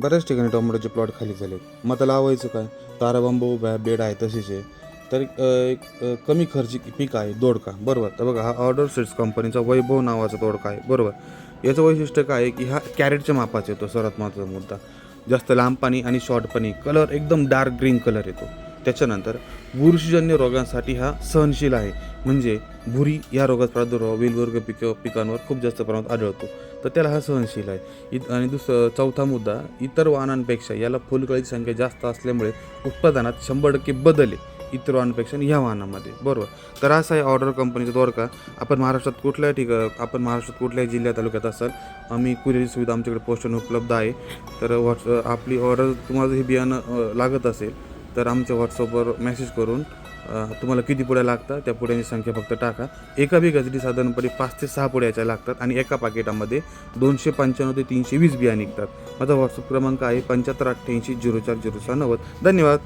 बऱ्याच ठिकाणी टोमॅटोचे प्लॉट खाली झाले. मग आता लावायचं काय? ताराबांबू उभ्या बेड आहे तशीच. आहे तर एक कमी खर्चिक पीक आहे दोडका. बरोबर. तर बघा हा ऑर्डर सीड्स कंपनीचा वैभव नावाचा दोडका आहे. बरोबर. याचं वैशिष्ट्य काय आहे की हा कॅरेटच्या मापाचा येतो सर्वात महत्त्वाचा मुद्दा. जास्त लांब पाणी आणि शॉर्ट पाणी कलर एकदम डार्क ग्रीन कलर येतो. त्याच्यानंतर बुरशीजन्य रोगांसाठी हा सहनशील आहे. म्हणजे भुरी या रोगाचा प्रादुर्भाव वेलवर्ग पिक पिकांवर खूप जास्त प्रमाणात आढळतो. तर त्याला हा सहनशील आहे. इत आणि दुसरं चौथा मुद्दा इतर वाहनांपेक्षा याला फुलकळीची संख्या जास्त असल्यामुळे उत्पादनात शंभर टक्के बदल इतर वाहनांपेक्षा आणि ह्या वाहनामध्ये. बरोबर? तर असं आहे ऑर्डर कंपनीचा द्वारका. आपण महाराष्ट्रात कुठल्या ठिका आपण महाराष्ट्रात कुठल्याही जिल्ह्यात तालुक्यात असाल आम्ही कुरिअरची सुविधा आमच्याकडे पोस्टन उपलब्ध आहे. तर व्हॉट्स आपली ऑर्डर तुम्हाला हे बियाणं लागत असेल तर आमच्या व्हॉट्सअपवर मेसेज करून तुम्हाला किती पुड्या लागतात त्या पुड्यांची संख्या फक्त टाका. एका बी गजडी साधारणपणे पाच ते सहा पुड्याच्या लागतात आणि एका पाकिटामध्ये दोनशे पंच्याण्णव ते तीनशे वीस बिया निघतात. माझा व्हॉट्सअप क्रमांक आहे पंच्याहत्तर अठ्ठ्याऐंशी झिरो चार झिरो सहा नव्वद. धन्यवाद.